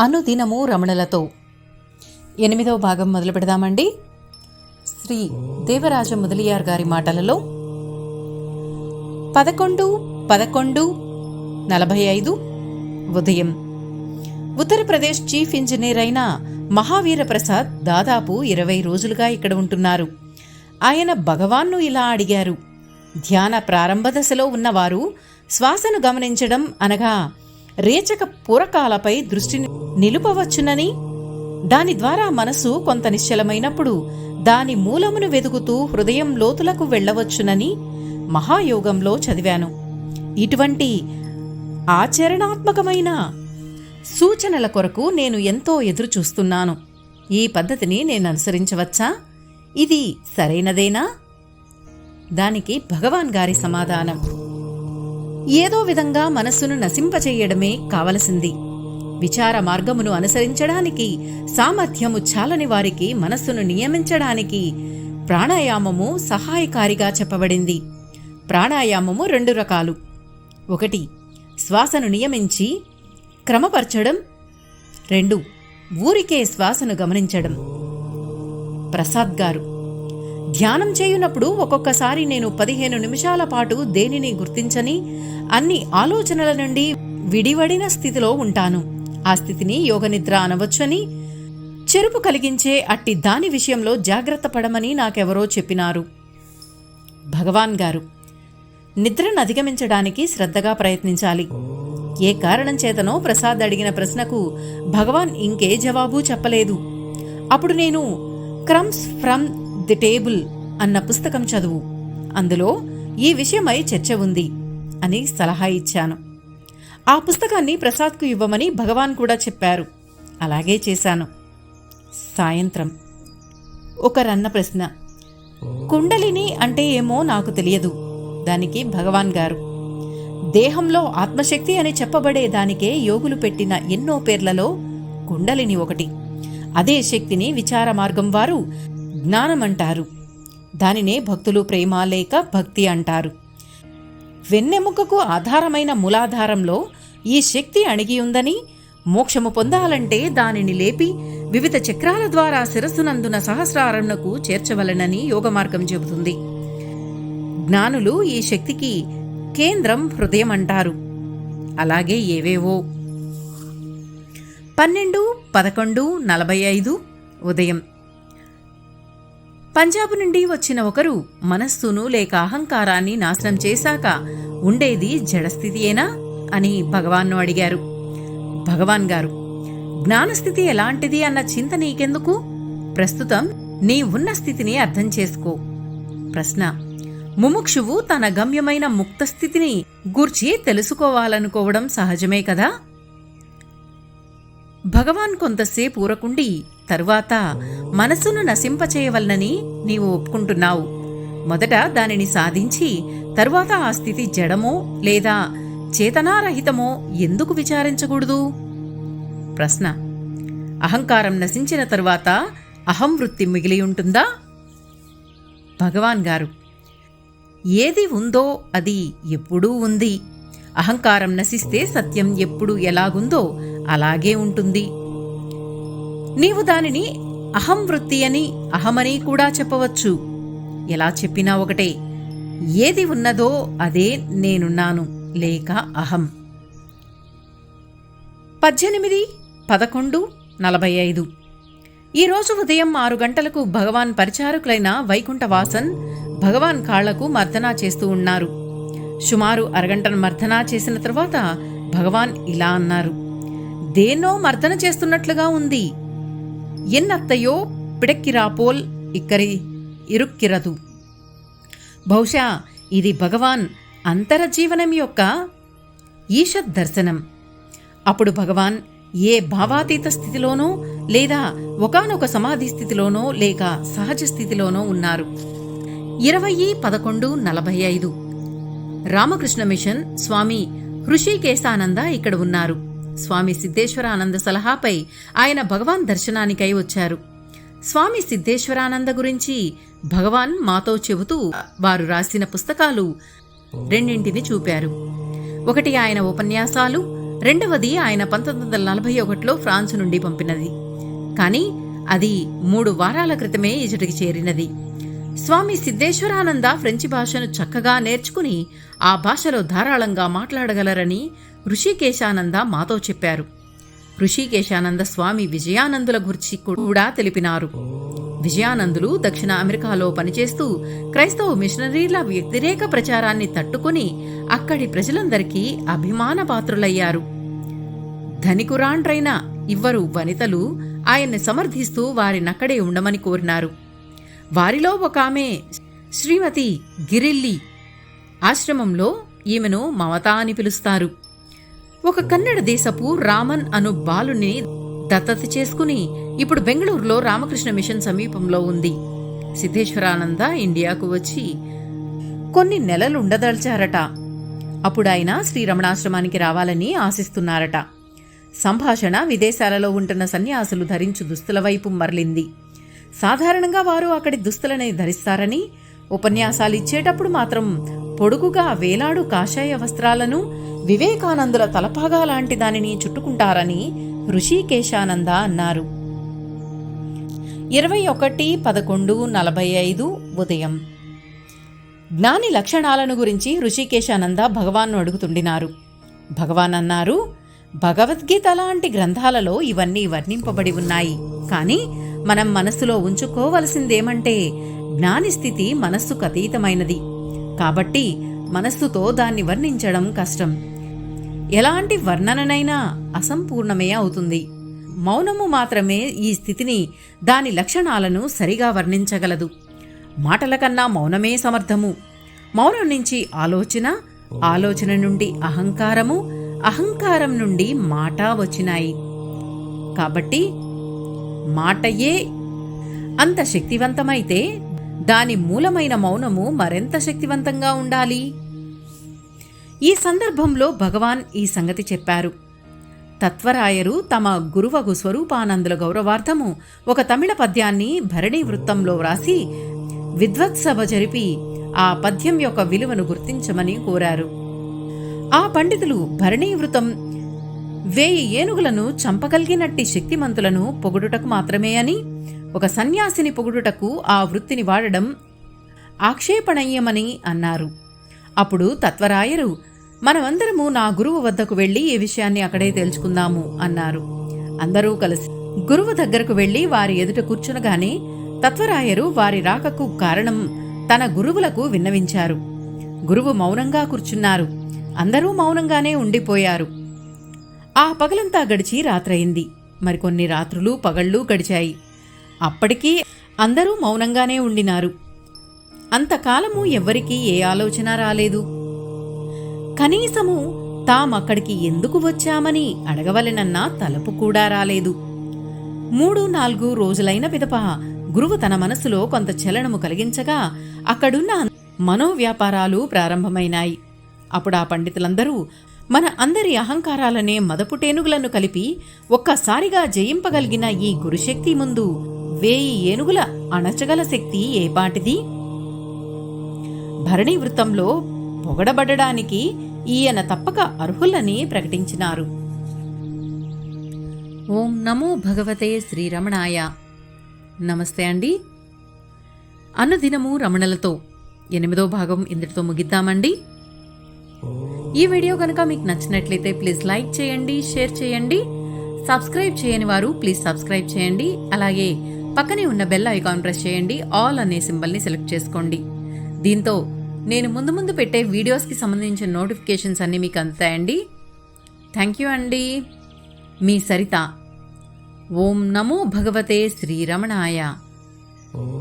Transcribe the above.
అనుదినము రమణలతో. ఎనిమిదవ భాగం మొదలు పెడదామండి. శ్రీ దేవరాజ ముదలియార్ గారి మాటలలో పదకొండు పదకొండు నలభై ఐదు ఉదయం. ఉత్తరప్రదేశ్ చీఫ్ ఇంజనీర్ అయిన మహావీర ప్రసాద్ దాదాపు ఇరవై రోజులుగా ఇక్కడ ఉంటున్నారు. ఆయన భగవాన్ను ఇలా అడిగారు. ధ్యాన ప్రారంభ దశలో ఉన్నవారు శ్వాసను గమనించడం అనగా రేచక పూరకాలపై దృష్టిని నిలుపవచ్చునని దాని ద్వారా మనసు కొంత నిశ్చలమైనప్పుడు దాని మూలమును వెదుగుతూ హృదయం లోతులకు వెళ్ళవచ్చునని మహాయోగంలో చదివాను. ఇటువంటి ఆచరణాత్మకమైన సూచనల కొరకు నేను ఎంతో ఎదురు చూస్తున్నాను ఈ పద్ధతిని నేను అనుసరించవచ్చా? ఇది సరైనదేనా? దానికి భగవాన్ గారి సమాధానం. ఏదో విధంగా మనస్సును నశింపచేయడమే కావలసింది. విచార మార్గమును అనుసరించడానికి సామర్థ్యము చాలని వారికి మనస్సును నియమించడానికి ప్రాణాయామము సహాయకారిగా చెప్పబడింది. ప్రాణాయామము రెండు రకాలు. ఒకటి శ్వాసను నియమించి క్రమపరచడం. రెండు ఊరికే శ్వాసను గమనించడం. ప్రసాద్ గారు ధ్యానం చేయునప్పుడు ఒక్కొక్కసారి నేను పదిహేను నిమిషాల పాటు దేనిని గుర్తించని అన్ని ఆలోచనల నుండి విడివడిన స్థితిలో ఉంటాను. ఆ స్థితిని యోగనిద్ర అనవచ్చని చెరుపు కలిగించే అట్టి దాని విషయంలో జాగ్రత్త పడమని నాకెవరో చెప్పినారు. భగవాన్ గారు నిద్రను అధిగమించడానికి శ్రద్ధగా ప్రయత్నించాలి. ఏ కారణం చేతనో ప్రసాద్ అడిగిన ప్రశ్నకు భగవాన్ ఇంకే జవాబు చెప్పలేదు. అప్పుడు నేను క్రమ్స్ ఫ్రమ్ ది టేబుల్ అన్న పుస్తకం చదువు. అందులో ఈ విషయమై చర్చ ఉంది అని సలహా ఇచ్చాను. ఆ పుస్తకాన్ని ప్రసాద్కు ఇవ్వమని భగవాన్ కూడా చెప్పారు. అలాగే చేశాను. సాయంత్రం. ఒక రన్న ప్రశ్న. కుండలిని అంటే ఏమో నాకు తెలియదు. దానికి భగవాన్ గారు. దేహంలో ఆత్మశక్తి అని చెప్పబడే దానికే యోగులు పెట్టిన ఎన్నో పేర్లలో కుండలిని ఒకటి. అదే శక్తిని విచార మార్గం వారు జ్ఞానమంటారు. దానినే భక్తులు ప్రేమ లేక భక్తి అంటారు. వెన్నెముకకు ఆధారమైన మూలాధారంలో ఈ శక్తి అణిగి ఉందని మోక్షము పొందాలంటే దానిని లేపి వివిధ చక్రాల ద్వారా శిరస్సునందున సహస్రారణకు చేర్చవలనని యోగమార్గం చెబుతుంది. జ్ఞానులు ఈ శక్తికి కేంద్రం హృదయం అంటారు అలాగే ఏవేవో. పన్నెండు పదకొండు నలభై ఐదు ఉదయం. పంజాబ్ నుండి వచ్చిన ఒకరు మనస్సును లేక అహంకారాన్ని నాశనం చేశాక ఉండేది జడస్థితియేనా అని భగవాన్ను అడిగారు. భగవాన్ గారు జ్ఞానస్థితి ఎలాంటిది అన్న చింత నీకెందుకు? ప్రస్తుతం నీ ఉన్న స్థితిని అర్థం చేసుకో. ప్రశ్న ముముక్షువు తన గమ్యమైన ముక్త స్థితిని గూర్చి తెలుసుకోవాలనుకోవడం సహజమే కదా? భగవాన్ కొంతసేపు ఊరకుండి తరువాత మనసును నశింపచేయవలనని నీవు ఒప్పుకుంటున్నావు. మొదట దానిని సాధించి తరువాత ఆ స్థితి జడమో లేదా చేతనారహితమో ఎందుకు విచారించకూడదు? ప్రశ్న. అహంకారం నశించిన తరువాత అహం వృత్తి మిగిలి ఉంటుందా? భగవాన్ గారు. ఏది ఉందో అది ఎప్పుడూ ఉంది. అహంకారం నశిస్తే సత్యం ఎప్పుడు ఎలాగుందో అలాగే ఉంటుంది. నీవు దానిని అహం వృత్తి అని అహమని కూడా చెప్పవచ్చు. ఎలా చెప్పినా ఒకటే ఏది ఉన్నదో అదే నేనున్నాను లేక అహం. పద్దెనిమిది పదకొండు నలభై ఐదు. ఈరోజు ఉదయం ఆరు గంటలకు భగవాన్ పరిచారకులైన వైకుంఠవాసన్ భగవాన్ కాళ్ళకు మర్దనా చేస్తూ ఉన్నారు. సుమారు అరగంటను మర్దనా చేసిన తరువాత భగవాన్ ఇలా అన్నారు. దేన్నో మర్దన చేస్తున్నట్లుగా ఉంది. ఎన్నత్తయో పిడక్కిరాపోల్ ఇక్కరి ఇరుక్కిరదు. బహుశా ఇది భగవాన్ అంతరజీవనం యొక్క ఈషత్ దర్శనం. అప్పుడు భగవాన్ ఏ భావాతీత స్థితిలోనో లేదా ఒకానొక సమాధి స్థితిలోనో లేక సహజ స్థితిలోనో ఉన్నారు. ఇరవై పదకొండు నలభై ఐదు. రామకృష్ణ మిషన్ స్వామి హృషికేశానంద ఇక్కడ ఉన్నారు. స్వామి సిద్ధేశ్వరానంద సలహాపై ఆయన భగవాన్ దర్శనానికై వచ్చారు. స్వామి సిద్ధేశ్వరానంద గురించి భగవాన్ మాతో చెబుతూ వారు రాసిన పుస్తకాలు రెండింటిని చూపారు. ఒకటి ఆయన ఉపన్యాసాలు రెండవది ఆయన పంతొమ్మిది వందల నలభై ఒకటిలో ఫ్రాన్స్ నుండి పంపినది. కానీ అది మూడు వారాల క్రితమే ఇచటికి చేరినది. స్వామి సిద్ధేశ్వరానంద ఫ్రెంచి భాషను చక్కగా నేర్చుకుని ఆ భాషలో ధారాళంగా మాట్లాడగలరని ఋషికేశానంద మాతో చెప్పారు. ఋషికేశానంద స్వామి విజయానందుల గురించి కూడా తెలిపినారు. విజయానందులు దక్షిణ అమెరికాలో పనిచేస్తూ క్రైస్తవ మిషనరీల వ్యతిరేక ప్రచారాన్ని తట్టుకుని అక్కడి ప్రజలందరికీ అభిమాన పాత్రులయ్యారు. ధనికురాండ్రైన ఇవ్వరు వనితలు ఆయన్ని సమర్థిస్తూ వారినక్కడే ఉండమని కోరినారు. వారిలో ఒక ఆమె శ్రీమతి గిరిల్లి. ఆశ్రమంలో ఈమెను మమత అని పిలుస్తారు. ఒక కన్నడ దేశపు రామన్ అను బాలుని దత్తత చేసుకుని ఇప్పుడు బెంగళూరులో రామకృష్ణ మిషన్ సమీపంలో ఉంది. సిద్ధేశ్వరానంద ఇండియాకు వచ్చి కొన్ని నెలలుండదలిచారట. అప్పుడు ఆయన శ్రీరమణాశ్రమానికి రావాలని ఆశిస్తున్నారట. సంభాషణ విదేశాలలో ఉంటున్న సన్యాసులు ధరించు దుస్తుల వైపు మరలింది. సాధారణంగా వారు అక్కడి దుస్తులని ధరిస్తారని ఉపన్యాసాలు ఇచ్చేటప్పుడు మాత్రం పొడుగుగా వేలాడు కాషాయ వస్త్రాలను వివేకానందుల తలపాగా లాంటి దానిని చుట్టుకుంటారని ఋషికేశానంద అన్నారు. ఇరవై ఒకటి పదకొండు నలభై ఐదు ఉదయం. జ్ఞాని లక్షణాలను గురించి ఋషికేశానంద భగవాన్ను అడుగుతుండినారు. భగవాన్ అన్నారు భగవద్గీత లాంటి గ్రంథాలలో ఇవన్నీ వర్ణింపబడి ఉన్నాయి. కానీ మనం మనస్సులో ఉంచుకోవలసిందేమంటే జ్ఞాని స్థితి మనస్సుకు అతీతమైనది. కాబట్టి మనస్సుతో దాన్ని వర్ణించడం కష్టం. ఎలాంటి వర్ణననైనా అసంపూర్ణమే అవుతుంది. మౌనము మాత్రమే ఈ స్థితిని దాని లక్షణాలను సరిగా వర్ణించగలదు. మాటల కన్నా మౌనమే సమర్థము. మౌనం నుంచి ఆలోచన ఆలోచన నుండి అహంకారము అహంకారం నుండి మాట వచ్చినాయి. కాబట్టి మాటయే. అంత శక్తివంతమైతే దాని మూలమైన మౌనము మరెంత శక్తివంతంగా ఉండాలి? ఈ సందర్భంలో భగవాన్ ఈ సంగతి చెప్పారు. తత్వరాయరు తమ గురువగు స్వరూపానందుల గౌరవార్థము ఒక తమిళ పద్యాన్ని భరణి వృత్తంలో వ్రాసి విద్వత్సభ జరిపి ఆ పద్యం యొక్క విలువను గుర్తించమని కోరారు. ఆ పండితులు భరణీ వృతం వేయి ఏనుగులను చంపగలిగినట్టి శక్తిమంతులను పొగుడుటకు మాత్రమే అని. ఒక సన్యాసిని పొగుడుటకు ఆ వృత్తిని వాడడం ఆక్షేపణీయమని అన్నారు. అప్పుడు తత్వరాయరు మనమందరము నా గురువు వద్దకు వెళ్ళి ఈ విషయాన్ని అక్కడే తెలుసుకుందాము అన్నారు. అందరూ కలిసి గురువు దగ్గరకు వెళ్ళి వారి ఎదుట కూర్చునగానే తత్వరాయరు వారి రాకకు కారణం తన గురువులకు విన్నవించారు. గురువు మౌనంగా కూర్చున్నారు. అందరూ మౌనంగానే ఉండిపోయారు. ఆ పగలంతా గడిచి రాత్రయింది. మరికొన్ని రాత్రులు పగళ్ళు గడిచాయి. అప్పటికీ అందరూ మౌనంగానే ఉండినారు. అంతకాలము ఎవ్వరికీ ఏ ఆలోచన రాలేదు. కనీసము తామక్కడికి ఎందుకు వచ్చామని అడగవలెనన్న తలపు కూడా రాలేదు. మూడు నాలుగు రోజులైన పిదప గురువు తన మనసులో కొంత చలనము కలిగించగా అక్కడున్న మనోవ్యాపారాలు ప్రారంభమైనాయి. అప్పుడు ఆ పండితులందరూ మన అందరి అహంకారాలనే మదపుటేనుగులను కలిపి ఒక్కసారిగా జయింపగలిగిన ఈ గురుశక్తి ముందు వేయి ఏనుగుల అణచగల శక్తి ఏపాటిది భరణి వృత్తంలో పొగడబడడానికి ఈయన తప్పక అర్హులని ప్రకటించినారు. ఓం నమో భగవతే శ్రీరమణాయ. నమస్తే అండి. అనుదినము రమణలతో ఎనిమిదో భాగం ఇందుటితో ముగిద్దామండి. ఈ వీడియో కనుక మీకు నచ్చినట్లయితే ప్లీజ్ లైక్ చేయండి షేర్ చేయండి. సబ్స్క్రైబ్ చేయని వారు ప్లీజ్ సబ్స్క్రైబ్ చేయండి. అలాగే పక్కనే ఉన్న బెల్ ఐకాన్ ప్రెస్ చేయండి. ఆల్ అనే సింబల్ని సెలెక్ట్ చేసుకోండి. దీంతో నేను ముందు ముందు పెట్టే వీడియోస్కి సంబంధించిన నోటిఫికేషన్స్ అన్నీ మీకు అందుతాయండి. థ్యాంక్ యూ అండి. మీ సరిత. ఓం నమో భగవతే శ్రీరమణాయ.